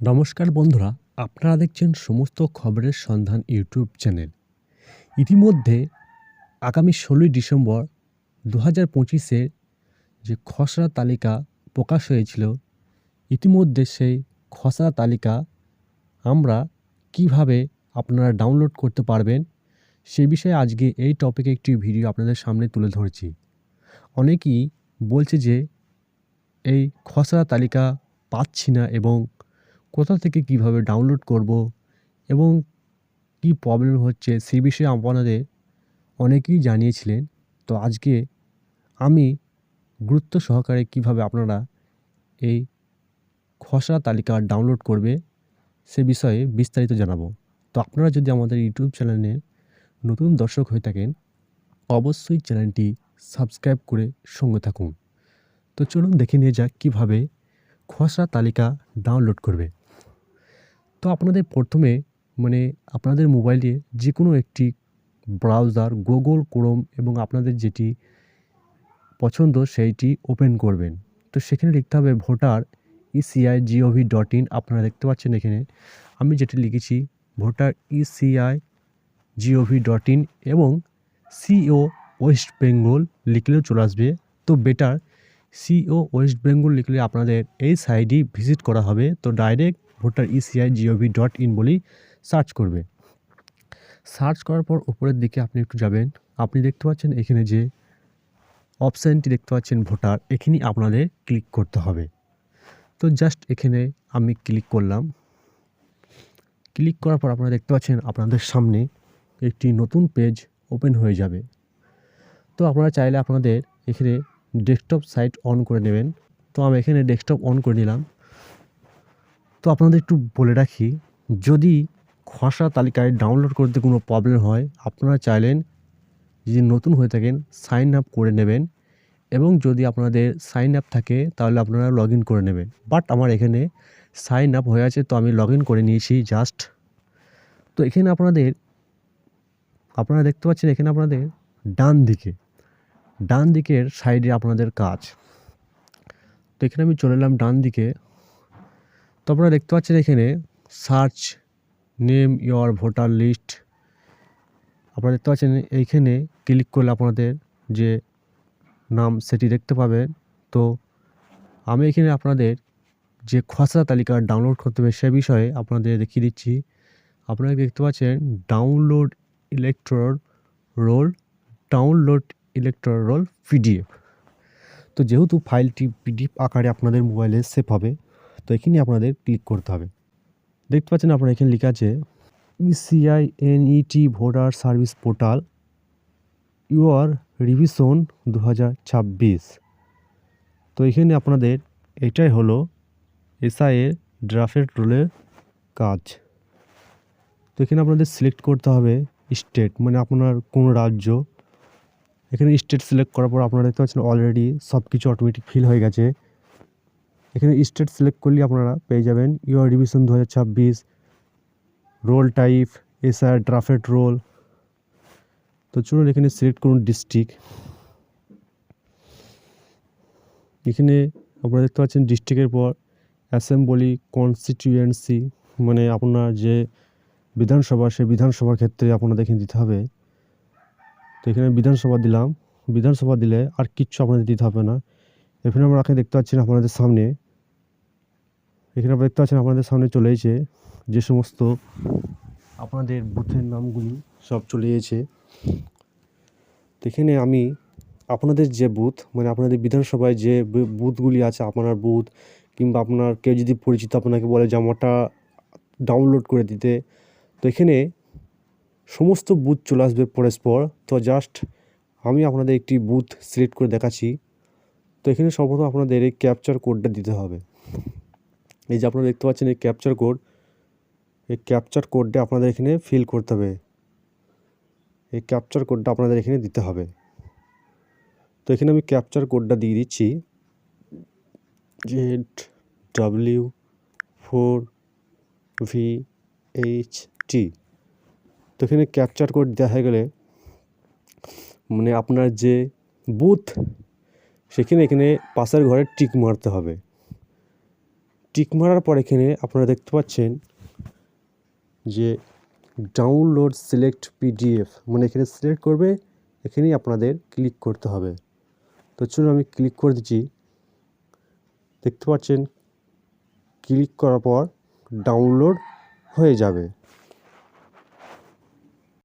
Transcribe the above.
নমস্কার বন্ধুরা, আপনারা দেখছেন সমস্ত খবরের সন্ধান ইউটিউব চ্যানেল। ইতিমধ্যে আগামী ষোলোই ডিসেম্বর দু হাজার পঁচিশে যে খসড়া তালিকা প্রকাশ হয়েছিল, ইতিমধ্যে সেই খসড়া তালিকা আমরা কীভাবে আপনারা ডাউনলোড করতে পারবেন, সে বিষয়ে আজকে এই টপিকে একটি ভিডিও আপনাদের সামনে তুলে ধরছি। অনেকেই বলছে যে, এই খসড়া তালিকা পাচ্ছি না এবং কোথা থেকে কীভাবে ডাউনলোড করব এবং কী প্রবলেম হচ্ছে সেই বিষয়ে আপনাদের অনেকেই জানিয়েছিলেন। তো আজকে আমি গুরুত্ব সহকারে কীভাবে আপনারা এই খসড়া তালিকা ডাউনলোড করবে সে বিষয়ে বিস্তারিত জানাব। তো আপনারা যদি আমাদের ইউটিউব চ্যানেলে নতুন দর্শক হয়ে থাকেন, অবশ্যই চ্যানেলটি সাবস্ক্রাইব করে সঙ্গে থাকুন। তো চলুন দেখে নিয়ে যাক কীভাবে খসড়া তালিকা ডাউনলোড করবে। তো আপনাদের প্রথমে মানে আপনাদের মোবাইলে যে কোনো একটি ব্রাউজার গুগল ক্রোম এবং আপনাদের যেটি পছন্দ সেইটি ওপেন করবেন। তো সেখানে লিখতে হবে voter ECI G O V dot in আপনারা দেখতে পাচ্ছেন এখানে। আমি যেটি লিখেছি, voter ECI G O V dot in এবং সিও ওয়েস্ট বেঙ্গল লিখলেও চলে আসবে। তো বেটার সিও ওয়েস্ট বেঙ্গল লিখলে আপনাদের এই সাইডই ভিজিট করা হবে। তো direct voter ECI G O V dot in বলেই সার্চ করবে। সার্চ করার পর উপরের দিকে আপনি একটু যাবেন। আপনি দেখতে পাচ্ছেন এখানে যে অপশানটি দেখতে পাচ্ছেন ভোটার, এখানেই আপনাদের ক্লিক করতে হবে। তো জাস্ট এখানে আমি ক্লিক করলাম। ক্লিক করার পর আপনারা দেখতে পাচ্ছেন আপনাদের সামনে একটি নতুন পেজ ওপেন হয়ে যাবে। তো আপনারা চাইলে আপনাদের এখানে ডেস্কটপ সাইট অন করে নেবেন। তো আমি এখানে ডেস্কটপ অন করে নিলাম। তো আপনাদের একটু বলে রাখি, যদি খসড়া তালিকায় ডাউনলোড করতে কোনো প্রবলেম হয়, আপনারা চাইলেন যদি নতুন হয়ে থাকেন সাইন আপ করে নেবেন এবং যদি আপনাদের সাইন আপ থাকে, তাহলে আপনারা লগ করে নেবেন। বাট আমার এখানে সাইন আপ হয়ে আছে, তো আমি লগ করে নিয়েছি জাস্ট তো এখানে আপনাদের, আপনারা দেখতে পাচ্ছেন এখানে আপনাদের ডান দিকে, ডান দিকের সাইডে আপনাদের কাজ। তো এখানে আমি চলে এলাম ডান দিকে। তো আপনারা দেখতে পাচ্ছেন এখানে search name your voter list. আপনারা দেখতে পাচ্ছেন এইখানে ক্লিক করলে আপনাদের যে নাম সেটি দেখতে পাবেন। তো আমি এখানে আপনাদের যে খসড়া তালিকা ডাউনলোড করতে হবে সে বিষয়ে আপনাদের দেখিয়ে দিচ্ছি। আপনারা দেখতে পাচ্ছেন download electoral roll, download electoral roll PDF. তো যেহেতু ফাইলটি পিডিএফ আকারে আপনাদের মোবাইলে সেভ হবে তো এখানে আপনাদের ক্লিক করতে হবে। দেখতে পাচ্ছেন আপনারা এখানে লেখা আছে ECI NET voter service portal UR revision দু হাজার ছাব্বিশ। তো এখানে আপনাদের এটাই হলো এসআইয়ের ড্রাফেট রোলের কাজ। তো এখানে আপনাদের সিলেক্ট করতে হবে স্টেট মানে আপনার কোন রাজ্য। এখানে স্টেট সিলেক্ট করার পর আপনারা দেখতে পাচ্ছেন অলরেডি সব কিছু অটোমেটিক ফিল হয়ে গেছে। এখানে স্টেট সিলেক্ট করলে আপনারা পেয়ে যাবেন ইউআর রিভিশন দু roll type SR draft roll তো চলুন এখানে সিলেক্ট করুন ডিস্ট্রিক্ট এখানে আপনারা দেখতে পাচ্ছেন ডিস্ট্রিক্টের পর অ্যাসেম্বলি কনস্টিটিউয়েন্সি মানে আপনার যে বিধানসভা, সেই বিধানসভার ক্ষেত্রে আপনাদের এখানে দিতে হবে। তো এখানে বিধানসভা দিলাম। বিধানসভা দিলে আর কিচ্ছু আপনাদের দিতে হবে না। এখানে আমরা দেখতে পাচ্ছেন আপনাদের সামনে এখানে আপনারা দেখতে পাচ্ছেন আপনাদের সামনে চলে এসেছে যে সমস্ত আপনাদের বুথের নামগুলি সব চলে এসেছে। এখানে আমি আপনাদের যে বুথ মানে আপনাদের বিধানসভায় যে বুথগুলি আছে, আপনার বুথ কিংবা আপনার কেউ যদি পরিচিত আপনাকে বলে জামাটা ডাউনলোড করে দিতে, তো এখানে সমস্ত বুথ চলে আসবে পরস্পর। তো জাস্ট আমি আপনাদের একটি বুথ সিলেক্ট করে দেখাচ্ছি। তো এখানে সর্বপ্রথম আপনাদের এই ক্যাপচার কোডটা দিতে হবে। এই যে আপনারা দেখতে পাচ্ছেন এই ক্যাপচার কোড এই ক্যাপচার কোডটা আপনাদের এখানে ফিল করতে হবে। এই ক্যাপচার কোডটা আপনাদের এখানে দিতে হবে। তো এখানে আমি ক্যাপচার কোডটা দিয়ে দিচ্ছি। Z W four V H T তো এখানে ক্যাপচার কোড দেওয়া হয়ে গেলে মানে আপনার যে বুথ সেখানে এখানে পাশের ঘরে টিক মারতে হবে। টিক মারার পর এখানে আপনারা দেখতে পাচ্ছেন যে ডাউনলোড সিলেক্ট পিডিএফ মানে এখানে সিলেক্ট করবে, এখানেই আপনাদের ক্লিক করতে হবে। তো চলুন আমি ক্লিক করে দিচ্ছি। দেখতে পাচ্ছেন ক্লিক করার পর ডাউনলোড হয়ে যাবে।